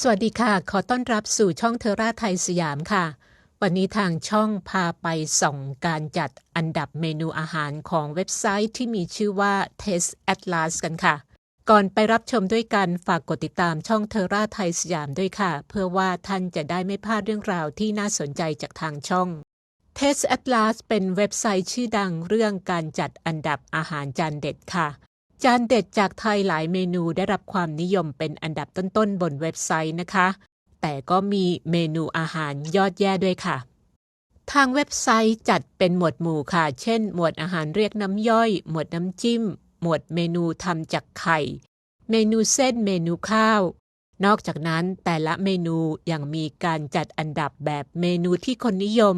สวัสดีค่ะ ขอต้อนรับสู่ช่องเทราไทยสยามค่ะ วันนี้ทางช่องพาไปส่องการจัดอันดับเมนูอาหารของเว็บไซต์ที่มีชื่อว่า Taste Atlas กันค่ะ ก่อนไปรับชมด้วยกันฝากกดติดตามช่องเทราไทยสยามด้วยค่ะ เพื่อว่าท่านจะได้ไม่พลาดเรื่องราวที่น่าสนใจจากทางช่อง Taste Atlas เป็นเว็บไซต์ชื่อดังเรื่องการจัดอันดับอาหารจานเด็ดค่ะ จานเด็ดจากไทยหลายเมนูได้รับความนิยมเป็นอันดับต้นๆ บนเว็บไซต์นะคะ แต่ก็มีเมนูอาหารยอดแย่ด้วยค่ะ ทางเว็บไซต์จัดเป็นหมวดหมู่ค่ะ เช่น หมวดอาหารเรียกน้ำย่อย หมวดน้ำจิ้ม หมวดเมนูทำจากไข่ เมนูเส้นเมนูข้าว นอกจากนั้นแต่ละเมนูยังมีการจัดอันดับแบบเมนูที่คนนิยม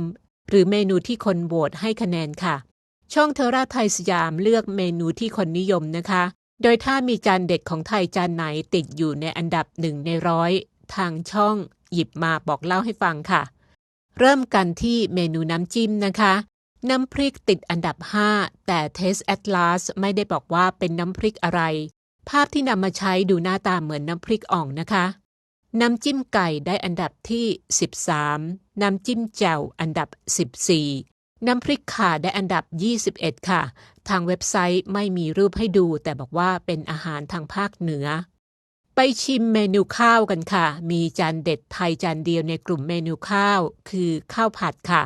หรือเมนูที่คนโหวตให้คะแนนค่ะ ช่องเทอราไทยสยามเลือกเมนูที่คนนิยมนะคะ โดยถ้ามีจานเด็ดของไทยจานไหนติดอยู่ในอันดับหนึ่งในร้อยทางช่องหยิบมาบอกเล่าให้ฟังค่ะ เริ่มกันที่เมนูน้ำจิ้มนะคะ น้ำพริกติดอันดับ 5 แต่ Taste Atlas ไม่ได้บอกว่าเป็นน้ำพริกอะไร ภาพที่นำมาใช้ดูหน้าตาเหมือนน้ำพริกอ่องนะคะ น้ำจิ้มไก่ได้อันดับที่ 13 น้ำจิ้มแจ่วอันดับ 14 น้ำพริกข่าได้อันดับ 21 ค่ะ ทางเว็บไซต์ไม่มีรูปให้ดู แต่บอกว่าเป็นอาหารทางภาคเหนือ ไปชิมเมนูข้าวกันค่ะ มีจานเด็ดไทยจานเดียวในกลุ่มเมนูข้าว คือข้าวผัดค่ะ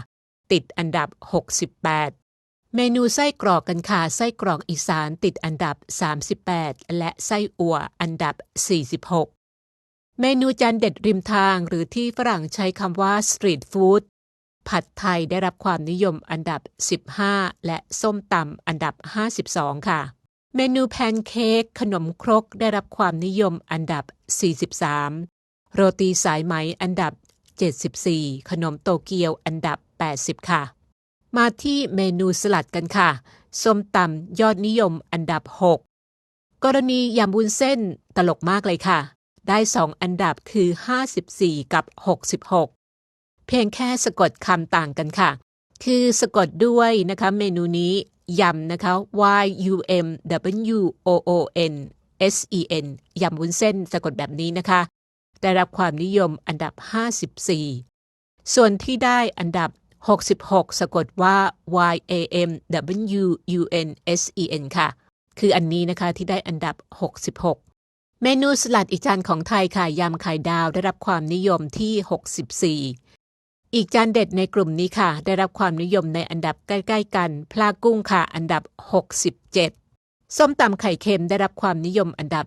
ติดอันดับ 68 เมนูไส้กรอกกันค่ะ ไส้กรอกอีสานติดอันดับ 38 และไส้อั่วอันดับ 46 เมนูจานเด็ดริมทางหรือที่ฝรั่งใช้คำว่าสตรีทฟู้ด ผัดไทยได้รับความนิยมอันดับ 15 และส้มตำอันดับ 52 ค่ะ เมนูแพนเค้กขนมครกได้รับความนิยมอันดับ 43 โรตีสายไหมอันดับ 74 ขนมโตเกียวอันดับ 80 ค่ะ มาที่เมนูสลัดกันค่ะ ส้มตำยอดนิยมอันดับ 6กรณียำวุ้นเส้นตลกมากเลยค่ะ ได้ 2 อันดับคือ 54 กับ 66 เพียงแค่สะกดคำต่างกันค่ะ คือสะกดด้วยนะคะเมนูนี้ยำนะคะ y u m w o o n s e n ยำวุ้นเส้นสะกดแบบนี้นะคะ ได้รับความนิยมอันดับ 54 ส่วนที่ได้อันดับ 66 สะกดว่า y a m w u n s e n ค่ะ คืออันนี้นะคะที่ได้อันดับ 66เมนูสลัดอีกจานของไทยค่ะยำไข่ดาวได้รับความนิยมที่ 64 อีกจานเด็ดในกลุ่มนี้ค่ะ ได้รับความนิยมในอันดับใกล้ ๆ กันพลากุ้งค่ะ อันดับ 67 ส้มตำไข่เค็มได้รับความนิยมอันดับ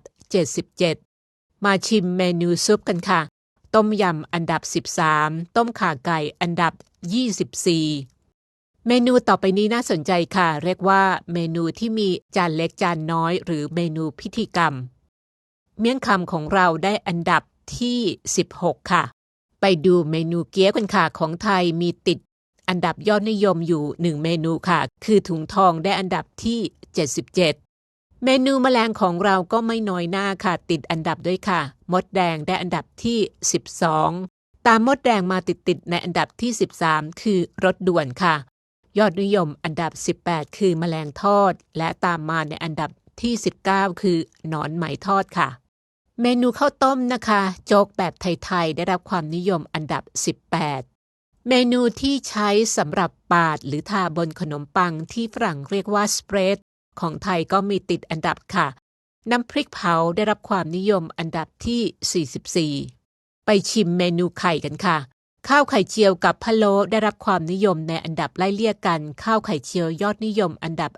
77 มาชิมเมนูซุปกันค่ะ ต้มยำอันดับ 13 ต้มข่าไก่อันดับ 24 เมนูต่อไปนี้น่าสนใจค่ะ เรียกว่าเมนูที่มีจานเล็กจานน้อย หรือเมนูพิธีกรรม เมี่ยงคำของเราได้อันดับที่ 16 ค่ะ ไปดูเมนูเกี๊ยวกันค่ะของไทยมีติด อันดับยอดนิยมอยู่หนึ่งเมนูค่ะ คือถุงทองได้อันดับที่ 77 เมนูแมลงของเราก็ไม่น้อยหน้าค่ะ ติดอันดับด้วยค่ะ มดแดงได้อันดับที่ 12 ตามมดแดงมาติดๆในอันดับที่ 13 คือรถด่วนค่ะ ยอดนิยมอันดับ 18 คือแมลงทอด และตามมาในอันดับที่ 19 คือหนอนไหมทอดค่ะ เมนูข้าวต้มนะคะ โจ๊กแบบไทย ๆ ได้รับความนิยมอันดับ 18 เมนูที่ใช้สำหรับปาดหรือทาบนขนมปังที่ฝรั่งเรียกว่าสเปรดของไทยก็มีติดอันดับค่ะ น้ำพริกเผาได้รับความนิยมอันดับที่ 44 ไปชิมเมนูไข่กันค่ะ ข้าวไข่เจียวกับพะโล้ได้รับความนิยมในอันดับไล่เลี่ยกัน ข้าวไข่เจียวยอดนิยมอันดับ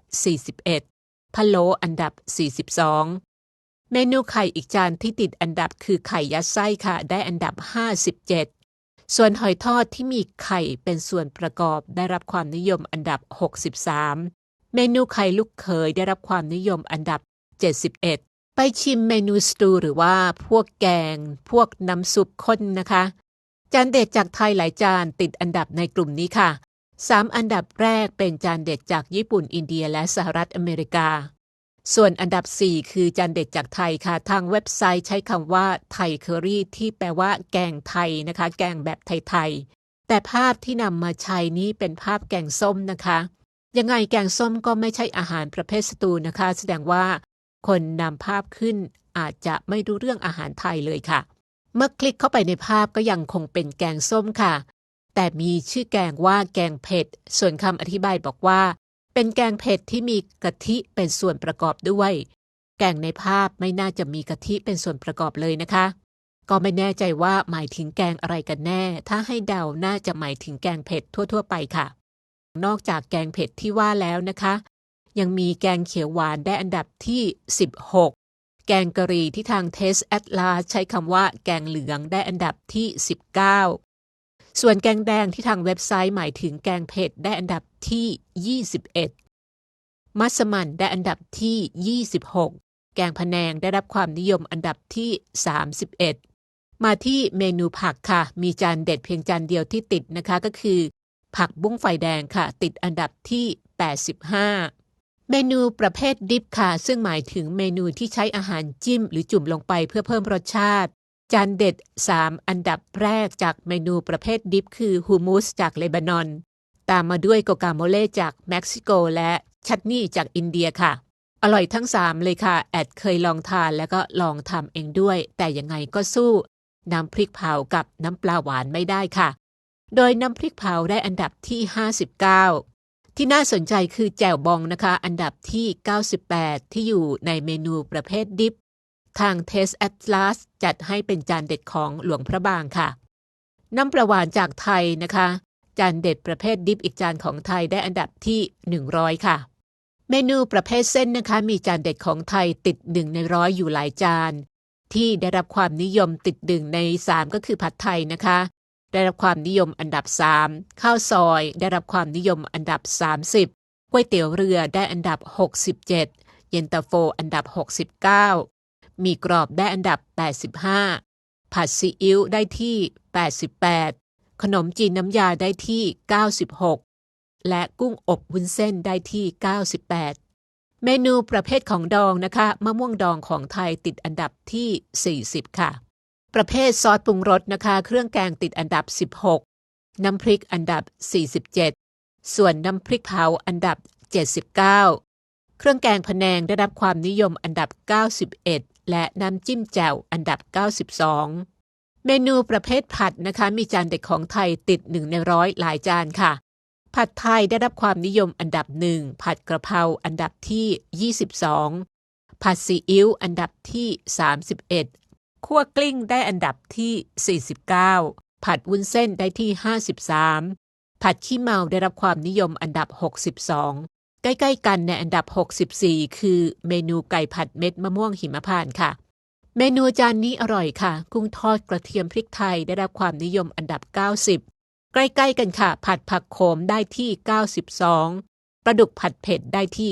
41พะโล้อันดับ 42 เมนูไข่อีกจานที่ติดอันดับคือไข่ยัดไส้ค่ะ ได้อันดับ 57 ส่วนหอยทอดที่มีไข่เป็นส่วนประกอบได้รับความนิยมอันดับ 63 เมนูไข่ลูกเขยได้รับความนิยมอันดับ 71 ไปชิมเมนูสตูหรือว่าพวกแกง พวกน้ำซุปข้นนะคะ จานเด็ดจากไทยหลายจานติดอันดับในกลุ่มนี้ค่ะ 3 อันดับแรกเป็นจานเด็ดจากญี่ปุ่นอินเดียและสหรัฐอเมริกา ส่วนอันดับ 4 คือจานเด็ดจากไทยค่ะ ทางเว็บไซต์ใช้คำว่าไทยเคอรี่ที่แปลว่าแกงไทยนะคะ แกงแบบไทยๆ แต่ภาพที่นำมาใช้นี้เป็นภาพแกงส้มนะคะ ยังไงแกงส้มก็ไม่ใช่อาหารประเภทสตูนะคะ แสดงว่าคนนำภาพขึ้นอาจจะไม่รู้เรื่องอาหารไทยเลยค่ะ เมื่อคลิกเข้าไปในภาพก็ยังคงเป็นแกงส้มค่ะ แต่มีชื่อแกงว่าแกงเผ็ด ส่วนคำอธิบายบอกว่า เป็นแกงเผ็ดที่มีกะทิเป็นส่วนประกอบด้วย แกงในภาพไม่น่าจะมีกะทิเป็นส่วนประกอบเลยนะคะ ก็ไม่แน่ใจว่าหมายถึงแกงอะไรกันแน่ ถ้าให้เดาน่าจะหมายถึงแกงเผ็ดทั่ว ๆ ไปค่ะ นอกจากแกงเผ็ดที่ว่าแล้วนะคะ ยังมีแกงเขียวหวานได้อันดับที่ 16 แกงกะหรี่ที่ทางเทสแอตลาใช้คำว่าแกงเหลืองได้อันดับที่ 19 ส่วนแกงแดงที่ทางเว็บไซต์หมายถึงแกงเผ็ดได้อันดับที่ 21 มัสมั่นได้อันดับที่ 26 แกงพะแนงได้รับความนิยมอันดับที่ 31 มาที่เมนูผักค่ะ มีจานเด็ดเพียงจานเดียวที่ติดนะคะก็คือ ผักบุ้งไฟแดงค่ะ ติดอันดับที่ 85เมนูประเภทดิฟค่ะ ซึ่งหมายถึงเมนูที่ใช้อาหารจิ้มหรือจุ่มลงไปเพื่อเพิ่มรสชาติ จานเด็ด 3 อันดับแรกจากเมนูประเภทดิฟคือฮูมูสจากเลบานอน ตามมาด้วยโกกาโมเล่จากเม็กซิโกและชัตนี่จากอินเดียค่ะ อร่อยทั้ง 3 เลยค่ะ แอดเคยลองทานแล้วก็ลองทำเองด้วย แต่ยังไงก็สู้ น้ำพริกเผากับน้ำปลาหวานไม่ได้ค่ะ โดยน้ำพริกเผาได้อันดับที่ 59 ที่น่าสนใจคือแจ่วบองนะคะ อันดับที่ 98 ที่อยู่ในเมนูประเภทดิฟ ทางเทสแอตลาสจัดให้เป็นจานเด็ดของหลวงพระบางค่ะ น้ำปลาหวานจากไทยนะคะ จานเด็ดประเภทดิฟอีกจานของไทยได้อันดับที่ 100 ค่ะ เมนูประเภทเส้นนะคะมีจานเด็ดของไทยติดหนึ่งในร้อยอยู่หลายจาน ที่ได้รับความนิยมติดดึงใน 3 ก็คือผัดไทยนะคะ ได้รับความนิยมอันดับ 3 ข้าวซอย ได้รับความนิยมอันดับ 30ก๋วยเตี๋ยวเรือได้อันดับ 67 เย็นตาโฟอันดับ 69 มีกรอบได้อันดับ 85 ผัดซีอิ๊วได้ที่ 88 ขนมจีนน้ำยาได้ที่ 96 และกุ้งอบวุ้นเส้นได้ที่ 98 เมนูประเภทของดองนะคะมะม่วงดองของไทยติดอันดับที่ 40 ค่ะ ประเภทซอสปรุงรสนะคะ เครื่องแกงติดอันดับ 16 น้ำพริกอันดับ 47 ส่วนน้ำพริกเผาอันดับ 79เครื่องแกงพะแนงได้รับความนิยมอันดับ 91 และน้ำจิ้มแจ่วอันดับ 92 เมนูประเภทผัดนะคะมีจานเด็ดของไทยติดหนึ่งในร้อยหลายจานค่ะ ผัดไทยได้รับความนิยมอันดับหนึ่งผัดกระเพราอันดับที่ 22 ผัดซีอิ๊วอันดับที่ 31คั่วกลิ้งได้อันดับที่ 49 ผัดวุ้นเส้นได้ที่ 53 ผัดขี้เมาได้รับความนิยมอันดับ 62 ใกล้ๆกันในอันดับ 64 คือเมนูไก่ผัดเม็ดมะม่วงหิมพานต์ค่ะ เมนูจานนี้อร่อยค่ะ กุ้งทอดกระเทียมพริกไทยได้รับความนิยมอันดับ 90 ใกล้ๆกันค่ะ ผัดผักโขมได้ที่ 92ปลาดุกผัดเผ็ดได้ที่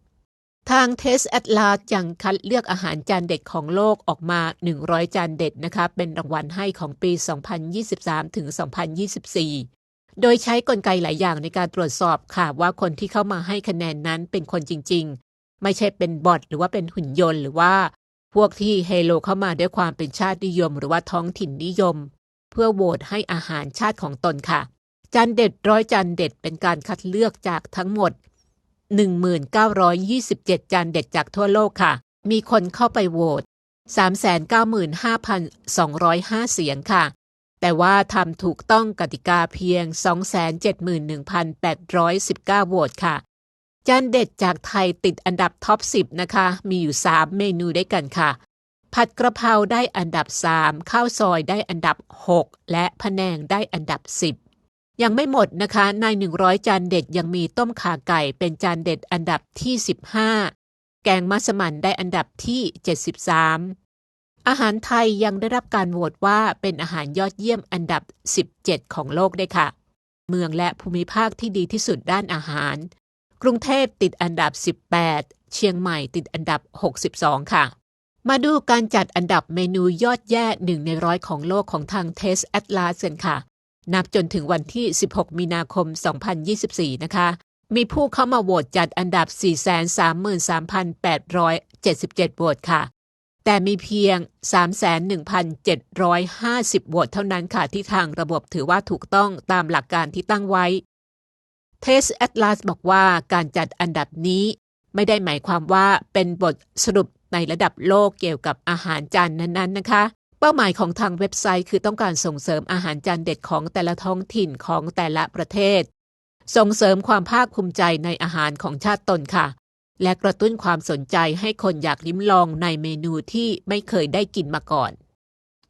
93 ทางเทสแอตลาสยังคัดเลือกอาหารจานเด็ดของโลกออกมา 100 จานเด็ดนะคะ เป็นรางวัลให้ของปี 2023ถึง2024 โดยใช้กลไกหลายอย่างในการตรวจสอบค่ะว่าคนที่เข้ามาให้คะแนนนั้นเป็นคนจริง ๆ ไม่ใช่เป็นบอทหรือว่าเป็นหุ่นยนต์ หรือว่า พวกที่เฮโลเข้ามาด้วยความเป็นชาตินิยม หรือว่าท้องถิ่นนิยม เพื่อโหวตให้อาหารชาติของตนค่ะ จานเด็ดร้อยจานเด็ดเป็นการคัดเลือกจากทั้งหมด 1927 จานเด็ดจากทั่วโลกค่ะ มีคนเข้าไปโหวต395,205 เสียงค่ะ แต่ว่าทำถูกต้องกติกาเพียง 271,819 โหวตค่ะ จานเด็ดจากไทยติดอันดับท็อป 10 นะคะ มีอยู่ 3 เมนูด้วยกันค่ะ ผัดกระเพราได้อันดับ 3 ข้าวซอยได้อันดับ 6 และพะแนงได้อันดับ 10 ยังไม่หมดนะคะ ใน 100 จานเด็ดยังมีต้มข่าไก่เป็นจานเด็ดอันดับที่ 15 แกงมัสมั่นได้อันดับที่ 73 อาหารไทยยังได้รับการโหวตว่าเป็นอาหารยอดเยี่ยมอันดับ 17 ของโลกด้วยค่ะ เมืองและภูมิภาคที่ดีที่สุดด้านอาหาร กรุงเทพติดอันดับ 18 เชียงใหม่ติดอันดับ 62 ค่ะ มาดูการจัดอันดับเมนูยอดแย่หนึ่งในร้อยของโลกของทางเทสแอตลาสกันค่ะ นับจนถึงวันที่ 16 มีนาคม 2024 นะคะ มีผู้เข้ามาโหวตจัดอันดับ 433,877 โหวตค่ะ แต่มีเพียง 3,1,750โหวตเท่านั้นค่ะที่ทางระบบถือว่าถูกต้องตามหลักการที่ตั้งไว้ เทสแอตลาสบอกว่าการจัดอันดับนี้ ไม่ได้หมายความว่าเป็นบทสรุปในระดับโลกเกี่ยวกับอาหารจานนั้นๆนะคะ เป้าหมายของทางเว็บไซต์คือต้องการส่งเสริมอาหารจานเด็ดของแต่ละท้องถิ่นของแต่ละประเทศ ส่งเสริมความภาคภูมิใจในอาหารของชาติตนค่ะ และกระตุ้นความสนใจให้คนอยากลิ้มลองในเมนูที่ไม่เคยได้กินมาก่อน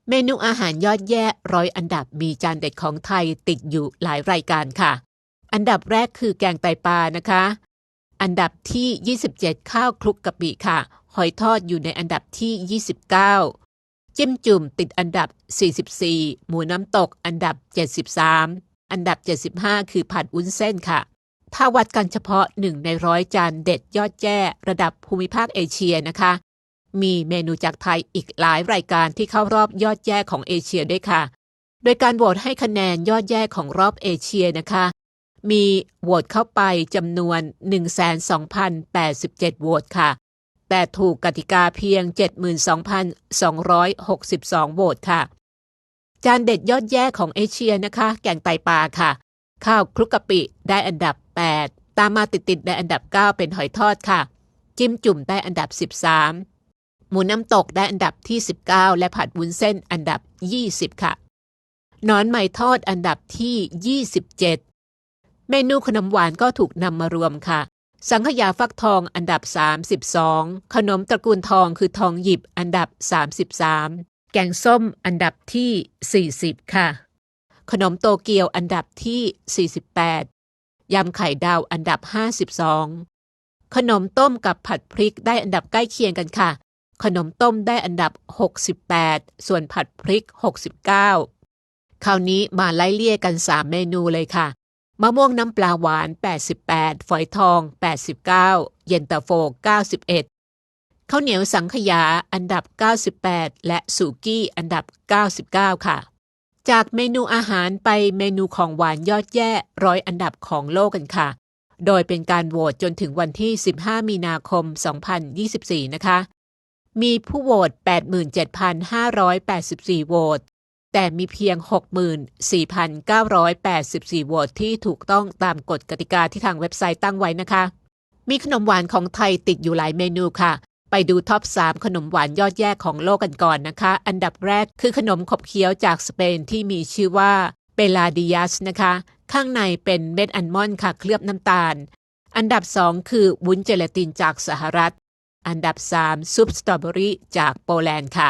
เมนูอาหารยอดแย่ร้อยอันดับมีจานเด็ดของไทยติดอยู่หลายรายการค่ะ อันดับแรกคือแกงไตปลานะคะ อันดับที่ 27 ข้าวคลุกกะปิค่ะ หอยทอดอยู่ในอันดับที่ 29 จิ้มจุ่มติดอันดับ 44 หมูน้ำตกอันดับ 73 อันดับ 75 คือผัดวุ้นเส้นค่ะ ถ้าวัดกันเฉพาะ1ในร้อยจานเด็ดยอดแย่ระดับภูมิภาคเอเชียนะคะ มีเมนูจากไทยอีกหลายรายการที่เข้ารอบยอดแย่ของเอเชียด้วยค่ะ โดยการโหวตให้คะแนนยอดแย่ของรอบเอเชียนะคะ มีโหวตเข้าไปจำนวน 12,087โหวตค่ะ แต่ถูกกติกาเพียง 72,262โหวตค่ะ จานเด็ดยอดแย่ของเอเชียนะคะ แกงไตปลาค่ะ ข้าวคลุกกะปิได้อันดับ 8 ตามมาติดๆในอันดับ 9 เป็นหอยทอดค่ะ จิ้มจุ่มได้อันดับ 13 หมูน้ำตกได้อันดับที่ 19 และผัดวุ้นเส้นอันดับ 20 ค่ะนอนไหมทอดอันดับที่ 27 เมนูขนมหวานก็ถูกนำมารวมค่ะ สังขยาฟักทองอันดับ 32 ขนมตระกูลทองคือทองหยิบอันดับ 33 แกงส้มอันดับที่ 40 ค่ะ ขนมโตเกียวอันดับที่ 48 ยำไข่ดาวอันดับ 52 ขนมต้มกับผัดพริกได้อันดับใกล้เคียงกันค่ะ ขนมต้มได้อันดับ 68 ส่วนผัดพริก 69 คราวนี้มาไล่เลี่ยกัน 3 เมนูเลยค่ะ มะม่วงน้ำปลาหวาน 88 ฝอยทอง 89 เย็นตาโฟ 91ข้าวเหนียวสังขยาอันดับ 98 และสุกี้อันดับ 99 ค่ะ จากเมนูอาหารไปเมนูของหวานยอดแย่ร้อยอันดับของโลกกันค่ะ โดยเป็นการโหวตจนถึงวันที่ 15 มีนาคม 2024 นะคะ มีผู้โหวต 87,584 โหวต แต่มีเพียง 64,984 โหวตที่ถูกต้องตามกฎกติกาที่ทางเว็บไซต์ตั้งไว้นะคะ มีขนมหวานของไทยติดอยู่หลายเมนูค่ะ ไปดูท็อป 3 ขนมหวานยอดแย่ของโลกกันก่อนนะคะ อันดับแรกคือขนมขบเคี้ยวจากสเปนที่มีชื่อว่าเปลาดิยัสนะคะ ข้างในเป็นเม็ดอัลมอนด์ค่ะเคลือบน้ำตาล อันดับ 2 คือวุ้นเจลาตินจากสหรัฐ อันดับ 3 ซุปสตรอเบอรี่จากโปแลนด์ค่ะ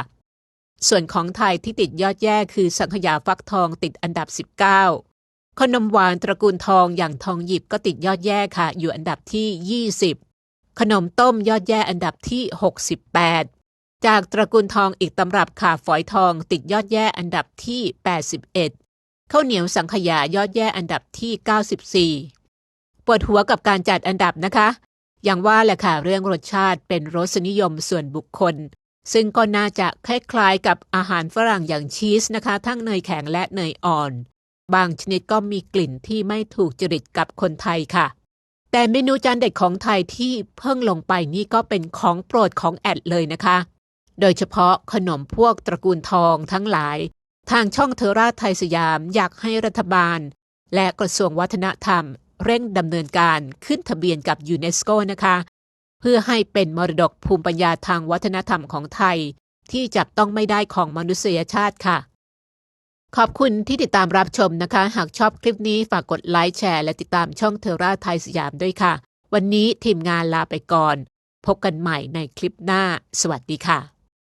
ส่วนของไทยที่ติดยอดแย่คือสังขยาฟักทองติดอันดับ 19 ขนมหวานตระกูลทองอย่างทองหยิบก็ติดยอดแย่ค่ะ อยู่อันดับที่ 20 ขนมต้มยอดแย่อันดับที่ 68 จากตระกูลทองอีกตำรับค่ะฝอยทองติดยอดแย่อันดับที่ 81 ข้าวเหนียวสังขยายอดแย่อันดับที่ 94 ปวดหัวกับการจัดอันดับนะคะ อย่างว่าแหละค่ะเรื่องรสชาติเป็นรสนิยมส่วนบุคคล ซึ่งก็น่าจะคล้ายๆกับอาหารฝรั่งอย่างชีสนะคะ ทั้งเนยแข็งและเนยอ่อน บางชนิดก็มีกลิ่นที่ไม่ถูกจริตกับคนไทยค่ะ แต่เมนูจานเด็ดของไทยที่เพิ่งลงไปนี่ก็เป็นของโปรดของแอดเลยนะคะ โดยเฉพาะขนมพวกตระกูลทองทั้งหลาย ทางช่องเทอราไทยสยามอยากให้รัฐบาล และกระทรวงวัฒนธรรม เร่งดำเนินการขึ้นทะเบียนกับยูเนสโกนะคะ เพื่อให้เป็นมรดกภูมิปัญญาทางวัฒนธรรมของไทย ที่จับต้องไม่ได้ของมนุษยชาติค่ะ ขอบคุณที่ติดตามรับชมนะคะ หากชอบคลิปนี้ฝากกดไลค์แชร์ และติดตามช่องเทอราไทยสยามด้วยค่ะ วันนี้ทีมงานลาไปก่อน พบกันใหม่ในคลิปหน้า สวัสดีค่ะ